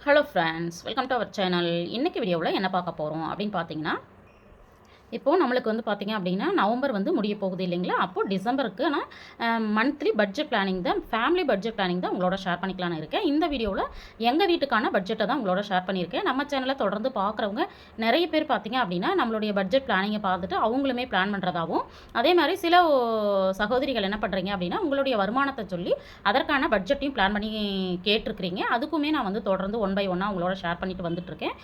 Hello friends welcome to our channel இன்றைக்கி வீடியோவில் என்ன பார்க்க போகிறோம் அப்படின்னு பார்த்தீங்கன்னா இப்போது நம்மளுக்கு வந்து பார்த்திங்க அப்படின்னா நவம்பர் வந்து முடிய போகுது இல்லைங்களா? அப்போது டிசம்பருக்கு நான் மந்த்லி பட்ஜெட் பிளானிங் தான் ஃபேமிலி பட்ஜெட் பிளானிங் தான் உங்களோட ஷேர் பண்ணிக்கலான்னு இருக்கேன். இந்த வீடியோவில் எங்கள் வீட்டுக்கான பட்ஜெட்டை தான் உங்களோட ஷேர் பண்ணியிருக்கேன். நம்ம சேனலை தொடர்ந்து பார்க்குறவங்க நிறைய பேர் பார்த்தீங்க அப்படின்னா நம்மளுடைய பட்ஜெட் பிளானிங்கை பார்த்துட்டு அவங்களுமே பிளான் பண்ணுறதாகவும் அதே மாதிரி சில சகோதரிகள் என்ன பண்ணுறீங்க அப்படின்னா உங்களுடைய வருமானத்தை சொல்லி அதற்கான பட்ஜெட்டையும் பிளான் பண்ணி கேட்டிருக்கிறீங்க. அதுக்குமே நான் வந்து தொடர்ந்து ஒன் பை ஒன்னாக உங்களோட ஷேர் பண்ணிட்டு வந்துட்டுருக்கேன்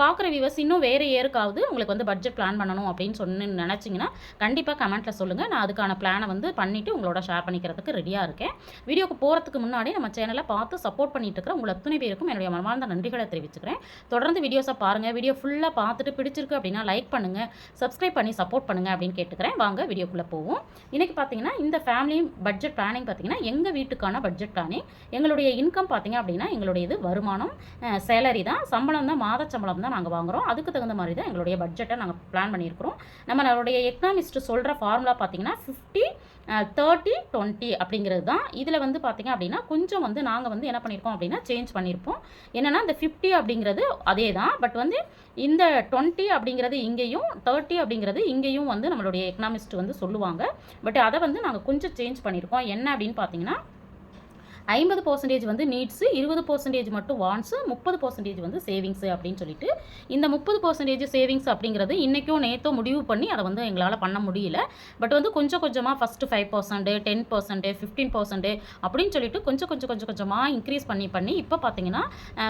பார்க்குற வியூவர்ஸ் இன்னும் வேறு ஏருக்காவது உங்களுக்கு வந்து பட்ஜெட் பிளான் பண்ணணும் அப்படின்னு சொன்னு நினச்சிங்கன்னா கண்டிப்பாக கமெண்ட்டில் சொல்லுங்கள் நான் அதுக்கான பிளானை வந்து பண்ணிவிட்டு உங்களோட ஷேர் பண்ணிக்கிறதுக்கு ரெடியாக இருக்கேன். வீடியோக்கு போகிறதுக்கு முன்னாடி நம்ம சேனலை பார்த்து சப்போர்ட் பண்ணிட்டு இருக்கிற உங்கள் அத்தனை பேருக்கும் என்னுடைய மனமார்ந்த நன்றிகளை தெரிவிச்சுக்கிறேன். தொடர்ந்து வீடியோஸை பாருங்கள் வீடியோ ஃபுல்லாக பார்த்துட்டு பிடிச்சிருக்கு அப்படின்னா லைக் பண்ணுங்கள் சப்ஸ்கிரைப் பண்ணி சப்போர்ட் பண்ணுங்கள் அப்படின்னு கேட்டுக்கிறேன். வாங்க வீடியோக்குள்ளே போவோம். இன்றைக்கி பார்த்தீங்கன்னா இந்த ஃபேமிலி பட்ஜெட் பிளானிங் பார்த்தீங்கன்னா எங்கள் வீட்டுக்கான பட்ஜெட் பிளானிங் எங்களுடைய இன்கம் பார்த்தீங்க அப்படின்னா எங்களுடைய இது வருமானம் சேலரி தான். சம்பளம் தான் மாத சம்பளம் தான் நாங்கள் வாங்குகிறோம் அதுக்கு தகுந்த மாதிரி தான் எங்களுடைய பட்ஜெட்டை நாங்கள் பிளான் பண்ணியிருக்கிறோம் நம்மளுடைய எக்கனாமிஸ்ட் சொல்கிற ஃபார்முலா பார்த்தீங்கன்னா ஃபிஃப்டி தேர்ட்டி டுவெண்ட்டி அப்படிங்கிறது தான். இதில் வந்து பார்த்திங்க அப்படின்னா கொஞ்சம் வந்து நாங்கள் வந்து என்ன பண்ணியிருக்கோம் அப்படின்னா சேஞ்ச் பண்ணியிருப்போம் என்னென்னா இந்த ஃபிஃப்டி அப்படிங்கிறது அதே தான். பட் வந்து இந்த டுவெண்ட்டி அப்படிங்கிறது இங்கேயும் தேர்ட்டி அப்படிங்கிறது இங்கேயும் வந்து நம்மளுடைய எக்கனாமிஸ்ட் வந்து சொல்லுவாங்க. பட் அதை வந்து நாங்கள் கொஞ்சம் சேஞ்ச் பண்ணியிருக்கோம் என்ன அப்படின்னு பார்த்தீங்கன்னா ஐம்பது பர்சன்டேஜ் வந்து நீட்ஸு இருபது பர்சன்டேஜ் மட்டும் வான்ஸு முப்பது பர்சன்டேஜ் வந்து சேவிங்ஸு அப்படின்னு சொல்லிட்டு இந்த முப்பது பர்சன்டேஜ் சேவிங்ஸ் அப்படிங்கிறது இன்றைக்கும் நேற்றோ முடிவு பண்ணி அதை வந்து எங்களால் பண்ண முடியல. பட் வந்து கொஞ்சம் கொஞ்சமாக first five percent ten percent fifteen percent அப்படின்னு சொல்லிட்டு கொஞ்சம் கொஞ்சம் கொஞ்சம் கொஞ்சமாக இன்க்ரீஸ் பண்ணி பண்ணி இப்போ பார்த்தீங்கன்னா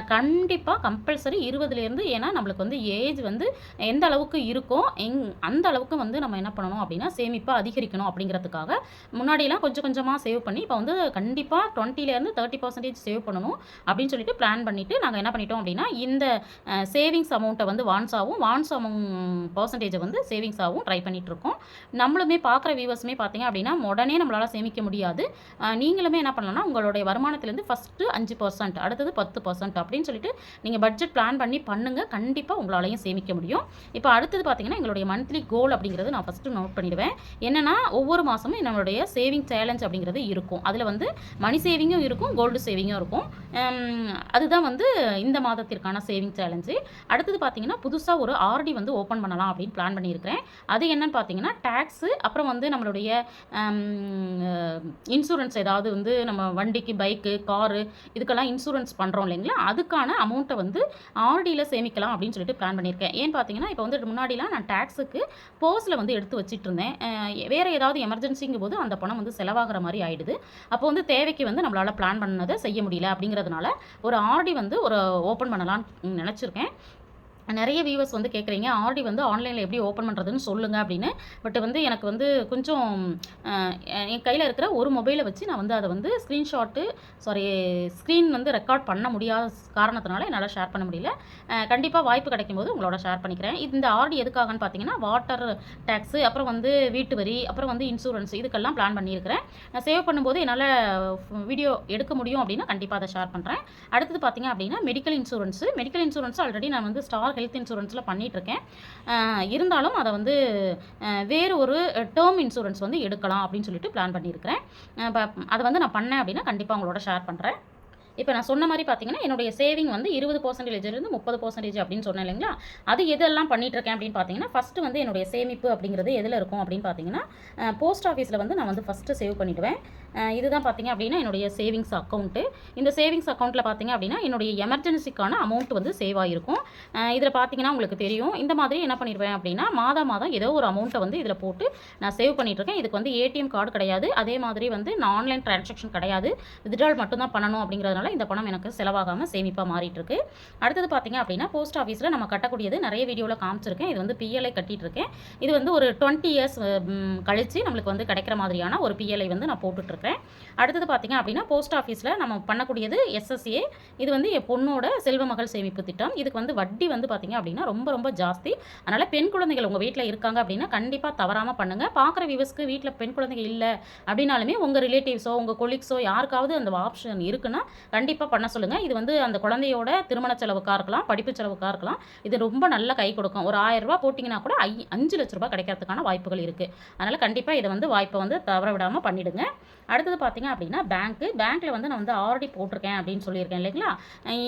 கண்டிப்பாக கம்பல்சரி இருபதுலேருந்து ஏன்னா நம்மளுக்கு வந்து ஏஜ் வந்து எந்த அளவுக்கு இருக்கோ எங் அந்த அளவுக்கு வந்து நம்ம என்ன பண்ணணும் அப்படின்னா சேமிப்பாக அதிகரிக்கணும் அப்படிங்கிறதுக்காக முன்னாடியெல்லாம் கொஞ்சம் கொஞ்சமாக சேவ் பண்ணி இப்போ வந்து கண்டிப்பாக டுவெண்ட்டி டுவெண்ட்டிலேருந்து தேர்ட்டி பர்சன்டேஜ் சேவ் பண்ணணும் அப்படின்னு சொல்லிட்டு பிளான் பண்ணிவிட்டு நாங்கள் என்ன பண்ணிட்டோம் அப்படின்னா இந்த சேவிங்ஸ் அமௌண்ட்டை வந்து வான்ஸாகவும் வான்ஸ் அமௌண்ட் பர்சன்டேஜை வந்து சேவிங்ஸாகவும் ட்ரை பண்ணிகிட்ருக்கோம் நம்மளுமே பார்க்குற வியூவர்ஸுமே பார்த்தீங்க அப்படின்னா உடனே நம்மளால் சேமிக்க முடியாது. நீங்களுமே என்ன பண்ணலாம்னா உங்களுடைய வருமானத்துலேருந்து ஃபஸ்ட்டு அஞ்சு பர்சன்ட் அடுத்தது பத்து பர்சன்ட் அப்படின்னு சொல்லிட்டு நீங்கள் பட்ஜெட் பிளான் பண்ணி பண்ணுங்கள் கண்டிப்பாக உங்களாலையும் சேமிக்க முடியும். இப்போ அடுத்தது பார்த்தீங்கன்னா எங்களுடைய மந்த்லி கோல் அப்படிங்கிறது நான் ஃபஸ்ட்டு நோட் பண்ணிடுவேன். என்னென்னா ஒவ்வொரு மாதமும் நம்மளுடைய சேவிங் சேலஞ்ச் அப்படிங்கிறது இருக்கும். அதில் வந்து மணி சேவிங்கும் இருக்கும் கோல்டு சேவிங்கும் இருக்கும். அதுதான் வந்து இந்த மாதத்திற்கான சேவிங் சேலஞ்சு அடுத்தது பார்த்தீங்கன்னா புதுசாக ஒரு ஆர்டி வந்து ஓப்பன் பண்ணலாம் அப்படின்னு பிளான் பண்ணியிருக்கிறேன். அது என்னன்னு பார்த்தீங்கன்னா டேக்ஸு அப்புறம் வந்து நம்மளுடைய இன்சூரன்ஸ் ஏதாவது வந்து நம்ம வண்டிக்கு பைக்கு காரு இதுக்கெல்லாம் இன்சூரன்ஸ் பண்ணுறோம் இல்லைங்களா? அதுக்கான அமௌண்ட்டை வந்து ஆர்டியில் சேமிக்கலாம் அப்படின்னு சொல்லிட்டு பிளான் பண்ணியிருக்கேன். ஏன்னு பார்த்தீங்கன்னா இப்போ வந்து முன்னாடிலாம் நான் டேக்ஸுக்கு போஸில் வந்து எடுத்து வச்சுட்டு இருந்தேன் வேறு ஏதாவது எமர்ஜென்சிங்கும் போது அந்த பணம் வந்து செலவாகிற மாதிரி ஆயிடுது. அப்போ வந்து தேவைக்கு வந்து நம்மளால் பிளான் பண்ணதை செய்ய முடியல அப்படிங்கிறதுனால ஒரு ஆர்டி வந்து ஒரு ஓப்பன் பண்ணலான்னு நினச்சிருக்கேன். நிறைய வியூவர்ஸ் வந்து கேட்குறீங்க ஆர்டி வந்து ஆன்லைனில் எப்படி ஓப்பன் பண்ணுறதுன்னு சொல்லுங்கள் அப்படின்னு. பட் வந்து எனக்கு வந்து கொஞ்சம் என் கையில் இருக்கிற ஒரு மொபைலை வச்சு நான் வந்து அதை வந்து ஸ்க்ரீன்ஷாட்டு சாரி ஸ்க்ரீன் வந்து ரெக்கார்ட் பண்ண முடியாத காரணத்தினால என்னால் ஷேர் பண்ண முடியல. கண்டிப்பாக வாய்ப்பு கிடைக்கும் போது உங்களோட ஷேர் பண்ணிக்கிறேன். இந்த ஆர்டி எதுக்காகன்னு பார்த்தீங்கன்னா வாட்டர் டேக்ஸு அப்புறம் வந்து வீட்டு வரி அப்புறம் வந்து இன்சூரன்ஸ் இதுக்கெல்லாம் பிளான் பண்ணியிருக்கிறேன். நான் சேவ் பண்ணும்போது என்னால் வீடியோ எடுக்க முடியும் அப்படின்னா கண்டிப்பாக அதை ஷேர் பண்ணுறேன் அடுத்தது பார்த்தீங்க அப்படின்னா medical insurance medical insurance already நான் வந்து ஸ்டார் ஹெல்த் இன்சூரன்ஸில் பண்ணிகிட்ருக்கேன் இருந்தாலும் அதை வந்து வேறு ஒரு டேர்ம் இன்சூரன்ஸ் வந்து எடுக்கலாம் அப்படின்னு சொல்லிட்டு பிளான் பண்ணியிருக்கிறேன். அஹ், அதை வந்து நான் பண்ணேன் அப்படின்னா கண்டிப்பாக உங்களோட ஷேர் பண்ணுறேன் இப்போ நான் சொன்ன மாதிரி பார்த்தீங்கன்னா என்னுடைய சேவிங் வந்து இருபது பர்சன்டேஜ்லேருந்து முப்பது பர்சன்டேஜ் அப்படின்னு சொன்னேன் இல்லைங்களா? அது எதெல்லாம் பண்ணிகிட்ருக்கேன் அப்படின்னு பார்த்தீங்கன்னா ஃபஸ்ட்டு வந்து என்னுடைய சேமிப்பு அப்படிங்கிறது எதில் இருக்கும் அப்படின்னு பார்த்தீங்கன்னா போஸ்ட் ஆஃபீஸில் வந்து நான் வந்து ஃபஸ்ட்டு சேவ் பண்ணிவிடுவேன் இதுதான் பார்த்தீங்க அப்படின்னா என்னுடைய சேவிங்ஸ் அக்கௌண்ட்டு இந்த சேவிங்ஸ் அக்கௌண்ட்டில் பார்த்தீங்க அப்படின்னா என்னுடைய எமர்ஜென்சிக்கான அமௌண்ட் வந்து சேவ் ஆகிருக்கும் இதில் பார்த்தீங்கன்னா உங்களுக்கு தெரியும். இந்த மாதிரி என்ன பண்ணிடுவேன் அப்படின்னா மாதம் மாதம் ஏதோ ஒரு அமௌண்ட்டை வந்து இதில் போட்டு நான் சேவ் பண்ணிகிட்ருக்கேன் இதுக்கு வந்து ஏடிஎம் கார்டு கிடையாது. அதே மாதிரி வந்து நான் ஆன்லைன் டிரான்சாக்ஷன் கிடையாது. வித்ட்ரால் மட்டும்தான் பண்ணணும் அப்படிங்கிறதுனால இந்த பணம் எனக்கு செலவாகாமல் சேமிப்பாக மாறிட்டுருக்கு. அடுத்தது பார்த்தீங்க அப்படின்னா போஸ்ட் ஆஃபீஸில் நம்ம கட்டக்கூடியது நிறைய வீடியோவில் காமிச்சிருக்கேன். இது வந்து பிஎல்ஐ கட்டிட்டுருக்கேன். இது வந்து ஒரு டுவெண்ட்டி இயர்ஸ் கழித்து நம்மளுக்கு வந்து கிடைக்கிற மாதிரியான ஒரு பிஎல்ஐ வந்து நான் போட்டுட்ருக்கேன் அடுத்தது பார்த்தீங்க அப்படின்னா போஸ்ட் ஆஃபீஸில் நம்ம பண்ணக்கூடியது எஸ்எஸ்ஏ இது வந்து என் பொண்ணோட செல்வ மகள் சேமிப்பு திட்டம். இதுக்கு வந்து வட்டி வந்து பார்த்தீங்க அப்படின்னா ரொம்ப ரொம்ப ஜாஸ்தி. அதனால் பெண் குழந்தைகள் உங்கள் வீட்டில் இருக்காங்க அப்படின்னா கண்டிப்பாக தவறாமல் பண்ணுங்கள் பார்க்குற வியூவர்ஸ்க்கு வீட்டில் பெண் குழந்தைங்க இல்லை அப்படின்னாலுமே உங்கள் ரிலேட்டிவ்ஸோ உங்கள் கொலீக்ஸோ யாருக்காவது அந்த ஆப்ஷன் இருக்குன்னா கண்டிப்பாக பண்ண சொல்லுங்கள் இது வந்து அந்த குழந்தையோட திருமண செலவுக்காக இருக்கலாம் படிப்பு செலவுக்காக இருக்கலாம். இது ரொம்ப நல்ல கை கொடுக்கும். ஒரு ஆயிரம் போட்டிங்கன்னா கூட ஐ அஞ்சு லட்ச ரூபாய் கிடைக்கிறதுக்கான வாய்ப்புகள் இருக்குது அதனால் கண்டிப்பாக இதை வந்து வாய்ப்பை வந்து தவற விடாமல் பண்ணிவிடுங்க அடுத்தது பார்த்தீங்க அப்படின்னா பேங்க்கு. பேங்க்கில் வந்து நான் வந்து ஆல்ரெடி போட்டிருக்கேன் அப்படின்னு சொல்லியிருக்கேன் இல்லைங்களா?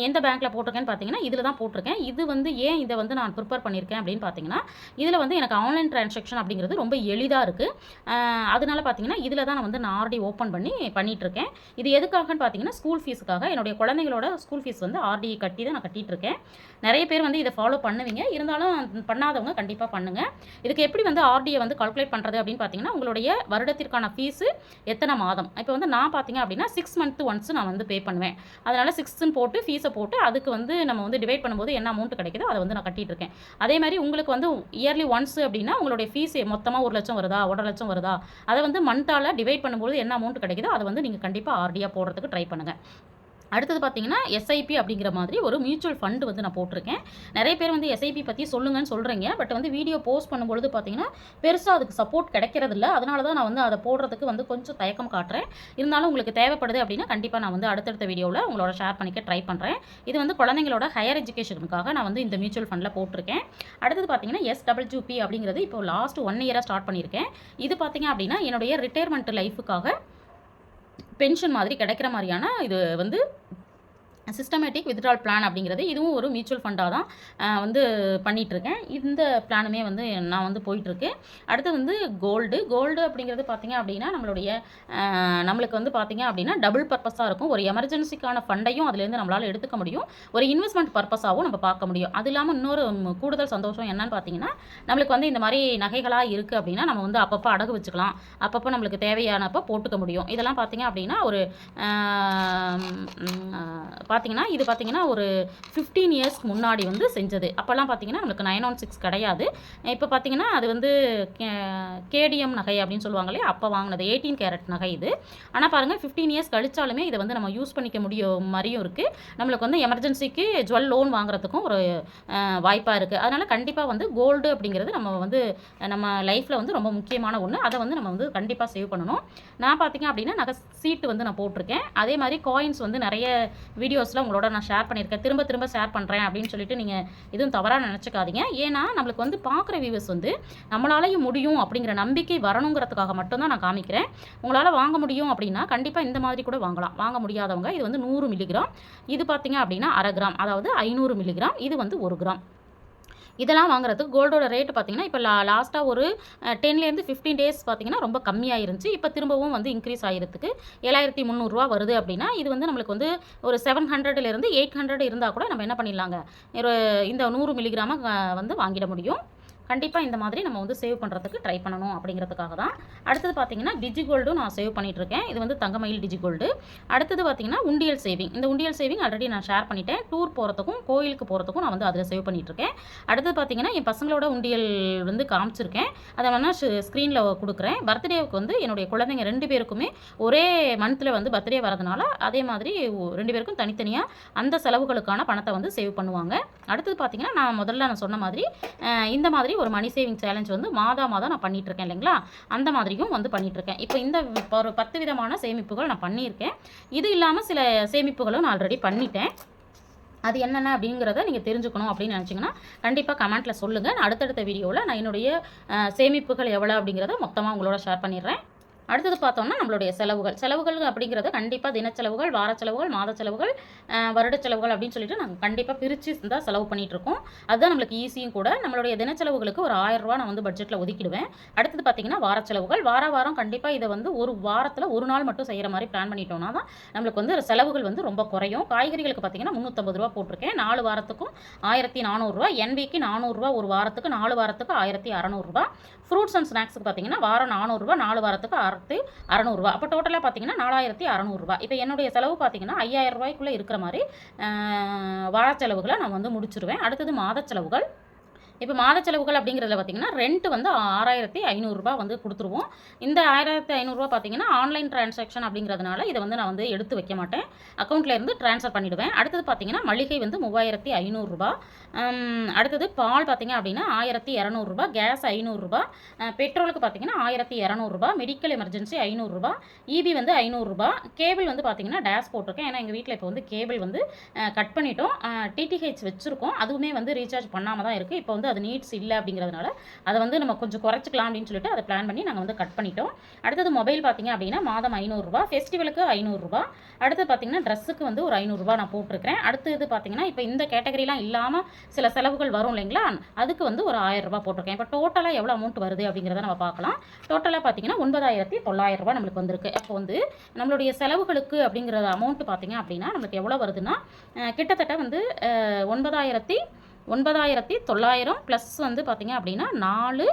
எந்த பேங்க்கில் போட்டிருக்கேன்னு பார்த்தீங்கன்னா இதில் தான் போட்டிருக்கேன். இது வந்து ஏன் இதை வந்து நான் ப்ரிப்பேர் பண்ணியிருக்கேன் அப்படின்னு பார்த்தீங்கன்னா இதில் வந்து எனக்கு ஆன்லைன் ட்ரான்ஸாக்ஷன் அப்படிங்கிறது ரொம்ப எளிதாக இருக்குது அதனால பார்த்தீங்கன்னா இதில் தான் நான் வந்து நான் ஆல்ரெடி ஓப்பன் பண்ணி பண்ணிகிட்ருக்கேன் இது எதுக்காகன்னு பார்த்தீங்கன்னா ஸ்கூல் ஃபீஸுக்காக என்னுடைய குழந்தைங்களோட ஸ்கூல் ஃபீஸ் வந்து ஆர்டி கட்டி தான் நான் கட்டிட்டு இருக்கேன் நிறைய பேர் வந்து இதை ஃபாலோ பண்ணுவீங்க. இருந்தாலும் பண்ணாதவங்க கண்டிப்பாக பண்ணுங்கள் இதுக்கு எப்படி வந்து ஆர்டியை வந்து கால்குலேட் பண்ணுறது அப்படின்னு பார்த்தீங்கன்னா உங்களுடைய வருடத்திற்கான ஃபீஸு எத்தனை மாதம்? இப்போ வந்து நான் பார்த்தீங்க அப்படின்னா சிக்ஸ் மந்த்து ஒன்ஸ் நான் வந்து பே பண்ணுவேன். அதனால் சிக்ஸ்ன்னு போட்டு ஃபீஸை போட்டு அதுக்கு வந்து நம்ம வந்து டிவைட் பண்ணும்போது என்ன அமௌண்ட் கிடைக்குதோ அதை வந்து நான் கட்டிகிட்டு இருக்கேன் அதே மாதிரி உங்களுக்கு வந்து இயர்லி ஒன்ஸ் அப்படின்னா உங்களுடைய ஃபீஸ் மொத்தமாக ஒரு லட்சம் வருதா ஒன்றரை லட்சம் வருதா? அதை வந்து மந்த்தால் டிவைட் பண்ணும்போது என்ன அமௌண்ட் கிடைக்குதோ அதை வந்து நீங்கள் கண்டிப்பாக ஆர்டியாக போடுறதுக்கு ட்ரை பண்ணுங்கள் அடுத்தது பார்த்தீங்கன்னா எஸ்ஐபி அப்படிங்கிற மாதிரி ஒரு மியூச்சுவல் ஃபண்டு வந்து நான் போட்டிருக்கேன். நிறைய பேர் வந்து எஸ்ஐபி பற்றி சொல்லுங்கன்னு சொல்கிறீங்க பட் வந்து வீடியோ போஸ்ட் பண்ணும்பொழுது பார்த்தீங்கன்னா பெருசாக அதுக்கு சப்போர்ட் கிடைக்கிறதில்ல. அதனால தான் நான் வந்து அதை போடுறதுக்கு வந்து கொஞ்சம் தயக்கம் காட்டுறேன். இருந்தாலும் உங்களுக்கு தேவைப்படுது அப்படின்னா கண்டிப்பாக நான் வந்து அடுத்தடுத்த வீடியோவில் உங்களோட ஷேர் பண்ணிக்க ட்ரை பண்ணுறேன் இது வந்து குழந்தைங்களோட ஹையர் எஜுகேஷனுக்காக நான் வந்து இந்த மியூச்சுவல் ஃபண்டில் போட்டிருக்கேன். அடுத்தது பார்த்தீங்கன்னா எஸ் டபுள் ஜூபி அப்படிங்கிறது இப்போ லாஸ்ட் ஒன் இயராக ஸ்டார்ட் பண்ணியிருக்கேன். இது பார்த்தீங்க அப்படின்னா என்னுடைய ரிட்டையர்மெண்ட் லைஃபுக்காக பென்ஷன் மாதிரி கிடைக்கிற மாதிரியான இது வந்து சிஸ்டமேட்டிக் வித்ட்ரால் பிளான் அப்படிங்கிறது இதுவும் ஒரு மியூச்சுவல் ஃபண்டாக தான் வந்து பண்ணிகிட்ருக்கேன் இந்த பிளானுமே வந்து நான் வந்து போயிட்டுருக்கு. அடுத்து வந்து கோல்டு கோல்டு அப்படிங்கிறது பார்த்தீங்க அப்படின்னா நம்மளுடைய நம்மளுக்கு வந்து பார்த்திங்க அப்படின்னா டபுள் பர்பஸாக இருக்கும். ஒரு எமர்ஜென்சிக்கான ஃபண்டையும் அதுலேருந்து நம்மளால் எடுத்துக்க முடியும். ஒரு இன்வெஸ்ட்மெண்ட் பர்பஸாகவும் நம்ம பார்க்க முடியும். அது இல்லாமல் இன்னொரு கூடுதல் சந்தோஷம் என்னன்னு பார்த்தீங்கன்னா நம்மளுக்கு வந்து இந்த மாதிரி நகைகளாக இருக்குது அப்படின்னா நம்ம வந்து அப்பப்போ அடகு வச்சுக்கலாம். அப்பப்போ நம்மளுக்கு தேவையானப்போ போட்டுக்க முடியும். இதெல்லாம் பார்த்தீங்க அப்படின்னா ஒரு பார்த்தீங்கன்னா இது பார்த்தீங்கன்னா ஒரு ஃபிஃப்டீன் இயர்ஸ்க்கு முன்னாடி வந்து செஞ்சது. அப்போல்லாம் பார்த்தீங்கன்னா நம்மளுக்கு நைன் ஒன் சிக்ஸ் கிடையாது. இப்போ பார்த்தீங்கன்னா அது வந்து கேடிஎம் நகை அப்படின்னு சொல்லுவாங்களே அப்போ வாங்கினது எயிட்டீன் கேரட் நகை இது. ஆனால் பாருங்கள் ஃபிஃப்டீன் இயர்ஸ் கழிச்சாலுமே இதை வந்து நம்ம யூஸ் பண்ணிக்க முடியும் மாதிரியும் இருக்குது நம்மளுக்கு வந்து எமர்ஜென்சிக்கு ஜுவல் லோன் வாங்குறதுக்கும் ஒரு வாய்ப்பாக இருக்குது அதனால் கண்டிப்பாக வந்து கோல்டு அப்படிங்கிறது நம்ம வந்து நம்ம லைஃப்பில் வந்து ரொம்ப முக்கியமான ஒன்று அதை வந்து நம்ம வந்து கண்டிப்பாக சேவ் பண்ணணும். நான் பார்த்தீங்க அப்படின்னா நகை சீட்டு வந்து நான் போட்டிருக்கேன். அதே மாதிரி காயின்ஸ் வந்து நிறைய வீடியோ வீடியோஸில் உங்களோட நான் ஷேர் பண்ணியிருக்கேன். திரும்ப திரும்ப ஷேர் பண்ணுறேன் அப்படின்னு சொல்லிட்டு நீங்கள் எதுவும் தவறாக நினச்சிக்காதீங்க. ஏன்னா நம்மளுக்கு வந்து பார்க்குற வியூவர்ஸ் வந்து நம்மளாலையும் முடியும் அப்படிங்கிற நம்பிக்கை வரணுங்கிறதுக்காக மட்டும்தான் நான் காமிக்கிறேன். உங்களால் வாங்க முடியும் அப்படின்னா கண்டிப்பாக இந்த மாதிரி கூட வாங்கலாம். வாங்க முடியாதவங்க இது வந்து நூறு மில்லிகிராம் இது பார்த்தீங்க அப்படின்னா அரை கிராம் அதாவது ஐநூறு மில்லிகிராம் இது வந்து ஒரு கிராம் இதெல்லாம் வாங்குறதுக்கு கோல்டோட ரேட் பார்த்தீங்கன்னா இப்போ லா லாஸ்ட்டாக ஒரு டென்லேருந்து ஃபிஃப்டீன் டேஸ் பார்த்தீங்கன்னா ரொம்ப கம்மியாக இருந்துச்சு இப்போ திரும்பவும் வந்து இன்க்ரீஸ் ஆகிறதுக்கு ஏழாயிரத்தி முந்நூறுரூவா வருது அப்படின்னா இது வந்து நம்மளுக்கு வந்து ஒரு செவன் ஹண்ட்ரட்லேருந்து எயிட் ஹண்ட்ரட் இருந்தால் கூட நம்ம என்ன பண்ணிடலாங்க? ஒரு இந்த நூறு மில்லிகிராம வந்து வாங்கிட முடியும். கண்டிப்பாக இந்த மாதிரி நம்ம வந்து சேவ் பண்ணுறதுக்கு ட்ரை பண்ணணும் அப்படிங்கிறதுக்காக தான். அடுத்தது பார்த்தீங்கன்னா டிஜி கோல்டும் நான் சேவ் பண்ணிகிட்ருக்கேன் இருக்கேன் இது வந்து தங்கமயில் டிஜி கோல்டு அடுத்தது பார்த்தீங்கன்னா உண்டியல் சேவிங் இந்த உண்டியல் சேவிங் ஆல்ரெடி நான் ஷேர் பண்ணிட்டேன். டூர் போகிறதுக்கும் கோயிலுக்கு போகிறதுக்கும் நான் வந்து அதில் சேவ் பண்ணிட்டு இருக்கேன் அடுத்தது பார்த்தீங்கன்னா என் பசங்களோட உண்டியல் வந்து காமிச்சிருக்கேன். அதை வேணால் ஸ்க்ரீனில் கொடுக்குறேன். பர்த்டேவுக்கு வந்து என்னுடைய குழந்தைங்க ரெண்டு பேருக்குமே ஒரே மந்த்தில் வந்து பர்த்டே வரதுனால அதே மாதிரி ரெண்டு பேருக்கும் தனித்தனியாக அந்த செலவுகளுக்கான பணத்தை வந்து சேவ் பண்ணுவாங்க. அடுத்தது பார்த்தீங்கன்னா நான் முதல்ல நான் சொன்ன மாதிரி இந்த மாதிரி ஒரு மணி சேவிங் சேலஞ்ச் வந்து மாதா மாதம் நான் பண்ணிகிட்ருக்கேன் இருக்கேன் இல்லைங்களா? அந்த மாதிரியும் வந்து பண்ணிகிட்ருக்கேன் இருக்கேன் இப்போ இந்த ஒரு பத்து விதமான சேமிப்புகள் நான் பண்ணியிருக்கேன். இது இல்லாமல் சில சேமிப்புகளும் நான் ஆல்ரெடி பண்ணிட்டேன். அது என்னென்ன அப்படிங்கிறத நீங்கள் தெரிஞ்சுக்கணும் அப்படின்னு நினச்சிங்கன்னா கண்டிப்பாக கமெண்ட்டில் சொல்லுங்கள் நான் அடுத்தடுத்த வீடியோவில் நான் என்னுடைய சேமிப்புகள் எவ்வளோ அப்படிங்கிறத மொத்தமாக உங்களோட ஷேர் பண்ணிடுறேன். அடுத்தது பார்த்தோம்னா நம்மளுடைய செலவுகள். செலவுகள் அப்படிங்கிறது கண்டிப்பாக தினச்செலவுகள் வார செலவுகள் மாத செலவுகள் வருட செலவுகள் அப்படின்னு சொல்லிட்டு நாங்கள் கண்டிப்பாக பிரித்து தான் செலவு பண்ணிட்டு இருக்கோம் அதுதான் நம்மளுக்கு ஈஸியும் கூட. நம்மளுடைய தினச்செலவுகளுக்கு ஒரு ஆயிரம் ரூபா நான் வந்து பட்ஜெட்டில் ஒதுக்கிடுவேன். அடுத்தது பார்த்தீங்கன்னா வார செலவுகள் வார வாரம் கண்டிப்பாக இதை வந்து ஒரு வாரத்தில் ஒரு நாள் மட்டும் செய்கிற மாதிரி பிளான் பண்ணிட்டோம்னா தான் நம்மளுக்கு வந்து செலவுகள் வந்து ரொம்ப குறையும். காய்கறிகளுக்கு பார்த்தீங்கன்னா முந்நூற்றம்பது ரூபா போட்டிருக்கேன். நாலு வாரத்துக்கும் ஆயிரத்தி நானூறுரூவா என்விக்கு நானூறுரூவா ஒரு வாரத்துக்கு நாலு வாரத்துக்கு ஆயிரத்தி அறநூறுரூவா ஃப்ரூட்ஸ் அண்ட் ஸ்நாக்ஸுக்கு பார்த்தீங்கன்னா வாரம் நானூறுரூவா நாலு வாரத்துக்கு ஆயிரத்தி அறநூறுரூவா அப்போ டோட்டலாக பார்த்தீங்கன்னா நாலாயிரத்தி அறநூறுரூவா இப்போ என்னுடைய செலவு பார்த்தீங்கன்னா ஐயாயிரம் ரூபாய்க்குள்ளே இருக்கிற மாதிரி வார செலவுகளை நான் வந்து முடிச்சிருவேன். அடுத்தது மாத செலவுகள். இப்போ மாத செலவுகள் அப்படிங்கிறதுல பார்த்தீங்கன்னா ரெண்ட் வந்து ஆறாயிரத்தி ஐநூறுரூபா வந்து கொடுத்துருவோம். இந்த ஆயிரத்தி ஐநூறுரூவா பார்த்தீங்கன்னா ஆன்லைன் டிரான்சாக்ஷன் அப்படிங்கிறதுனால இதை வந்து நான் வந்து எடுத்து வைக்க மாட்டேன். அக்கௌண்ட்லேருந்து ட்ரான்ஸ்ஃபர் பண்ணிவிடுவேன் அடுத்தது பார்த்தீங்கன்னா மளிகை வந்து மூவாயிரத்தி ஐநூறுரூபா அடுத்தது பால் பார்த்தீங்க அப்படின்னா ஆயிரத்தி இரநூறுபா கேஸ் ஐநூறுரூபா பெட்ரோலுக்கு பார்த்தீங்கன்னா ஆயிரத்தி இரநூறுபா மெடிக்கல் எமர்ஜென்சி ஐநூறுரூபா இபி வந்து ஐநூறுரூபா கேபிள் வந்து பார்த்தீங்கன்னா டேஸ் போட்டிருக்கேன். ஏன்னா எங்கள் வீட்டில் இப்போ வந்து கேபிள் வந்து கட் பண்ணிட்டோம். டிடிஹெச் வச்சுருக்கோம். அதுவுமே வந்து ரீசார்ஜ் பண்ணாமல் தான் இருக்குது இப்போ வந்து அது நீட்ஸ் இல்லை அப்படிங்கிறதுனால அதை வந்து நம்ம கொஞ்சம் குறைச்சிக்கலாம் அப்படின்னு சொல்லிட்டு அதை பிளான் பண்ணி நாங்கள் வந்து கட் பண்ணிட்டோம். அடுத்தது மொபைல் பார்த்தீங்க அப்படின்னா மாதம் ஐநூறுரூவா ஃபெஸ்டிவலுக்கு ஐநூறுரூவா அடுத்து பார்த்தீங்கன்னா ட்ரெஸ்ஸுக்கு வந்து ஒரு ஐநூறுரூவா நான் போட்டிருக்கிறேன். அடுத்து இது பார்த்தீங்கன்னா இப்போ இந்த கேட்டகரிலாம் இல்லாமல் சில செலவுகள் வரும் இல்லைங்களா? அதுக்கு வந்து ஒரு ஆயிரம் ரூபாய் போட்டிருக்கேன். இப்போ டோட்டலாக எவ்வளோ அமௌண்ட் வருது அப்படிங்கிறத நம்ம பார்க்கலாம். டோட்டலாக பார்த்தீங்கன்னா ஒன்பதாயிரத்தி தொள்ளாயிரம் ரூபாய் நம்மளுக்கு வந்திருக்கு. அப்போ வந்து நம்மளுடைய செலவுகளுக்கு அப்படிங்கிற அமௌண்ட் பார்த்தீங்க அப்படின்னா நம்மளுக்கு எவ்வளோ வருதுன்னா கிட்டத்தட்ட வந்து ஒன்பதாயிரத்தி ஒன்பதாயிரத்தி தொள்ளாயிரம் ப்ளஸ் வந்து பார்த்தீங்க அப்படின்னா நாலு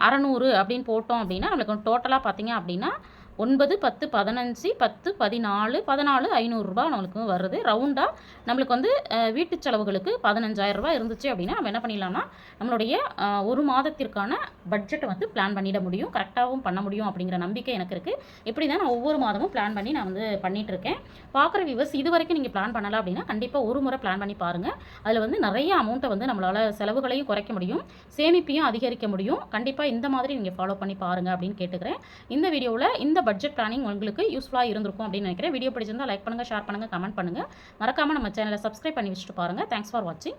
அறநூறு அப்படின்னு போட்டோம் அப்படின்னா நம்மளுக்கு டோட்டலாக பார்த்தீங்க அப்படின்னா ஒன்பது பத்து பதினஞ்சு பத்து பதினாலு பதினாலு ஐநூறுரூபா நம்மளுக்கு வருது. ரவுண்டாக நம்மளுக்கு வந்து வீட்டு செலவுகளுக்கு பதினஞ்சாயிரம் இருந்துச்சு அப்படின்னா நம்ம என்ன பண்ணிடலாம்னா நம்மளுடைய ஒரு மாதத்திற்கான பட்ஜெட்டை வந்து பிளான் பண்ணிட முடியும். கரெக்டாகவும் பண்ண முடியும் அப்படிங்கிற நம்பிக்கை எனக்கு இருக்குது இப்படி தான் நான் ஒவ்வொரு மாதமும் பிளான் பண்ணி நான் வந்து பண்ணிகிட்ருக்கேன் இருக்கேன். பார்க்குற வியூவர்ஸ் இது வரைக்கும் நீங்கள் பிளான் பண்ணலாம் அப்படின்னா கண்டிப்பாக ஒரு முறை பிளான் பண்ணி பாருங்கள் அதில் வந்து நிறைய அமௌண்ட்டை வந்து நம்மளால் செலவுகளையும் குறைக்க முடியும். சேமிப்பையும் அதிகரிக்க முடியும். கண்டிப்பாக இந்த மாதிரி நீங்கள் ஃபாலோ பண்ணி பாருங்கள் அப்படின்னு கேட்டுக்கிறேன். இந்த வீடியோவில் இந்த பட்ஜெட் பிளானிங் உங்களுக்கு யூஸ்ஃபுல்லாக இருந்திருக்கும் அப்படின்னு நினைக்கிறேன். வீடியோ பிடிச்சிருந்தா லைக் பண்ணுங்கள் ஷேர் பண்ணுங்கள் கமெண்ட் பண்ணுங்கள் மறக்காமல் நம்ம சேனலை சப்ஸ்கிரைப் பண்ணி வச்சுட்டு பாருங்கள் தேங்க்ஸ் ஃபார் வாட்சிங்